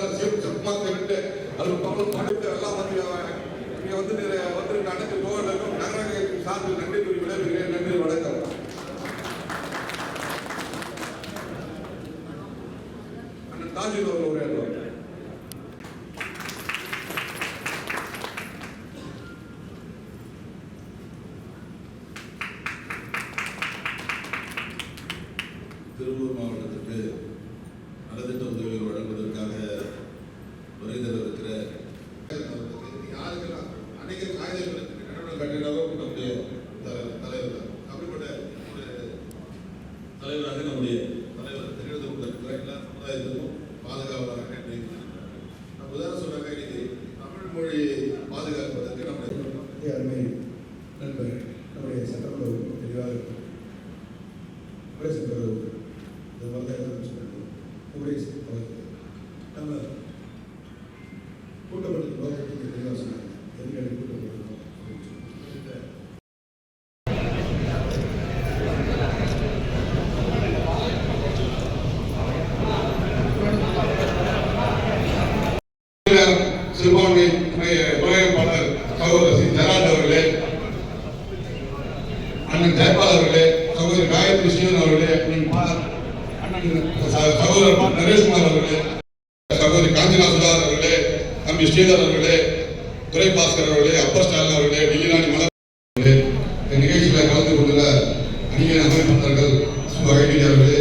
வேலை செய்யறாரு சிறப்பு சிறப்பாக அது தமிழ் படித்து எல்லாம் வந்து இங்கே வந்து நிறைய- வந்திருக்க அனைத்து தோழர்களுக்கும் நகரங்களை நன்றி கூறி நன்றி வணக்கம். அண்ணன் தாஜில் அவர்கள் உரையாடுவார் திருப்பூர் மாவட்டத்துக்கு நலத்திட்ட உதவிகள் வழங்குவதற்காக வருகை தர இருக்கிற யாருக்கெல்லாம் அன்னைக்கு காகிதங்கள் கட்டணம் கட்டினாலும் நம்முடைய தலை- தலைவர். அப்படிப்பட்ட ஒரு தலைவராக நம்முடைய தலைவர் தெரிவித்து கொண்டிருக்கிற எல்லா சமுதாயத்துக்கும் பாதுகாவலராக நம்ம உதாரணம் சொன்னாங்க இன்னைக்கு தமிழ் மொழி பாதுகாப்பதற்கு நம்முடைய அருமை நண்பர் நம்முடைய சட்டமன்ற தெளிவாக குடியரசுத் தலைவர் இது மாதிரி தான் எல்லாரும் சொல்லணும் நம்ம கூட்டப்பட்ட நோக்கத்தை தெளிவாக சொன்னாங்க எதுக்காக கூட்டப்பட்டிருக்கோம் சிறுபான்மை சகோதரர் அவர்களே அண்ணன் ஜெயபால் அவர்களே சகோதரி காயத்ரி சிவன் அவர்களே நீங்கள் சகோதரர் நரேஷ்குமார் அவர்களே சகோதரி காந்திநாத் சுதா அவர்களே தம்பி ஸ்ரீதர் அவர்களே துரை பாஸ்கர் அவர்களே அப்பர் ஸ்டாலின் அவர்களே டெல்லிநாடி மலர் நிகழ்ச்சியில் கலந்து கொண்டுள்ள அணியின் அமைப்பாளர்கள் சுப கைதி அவர்களே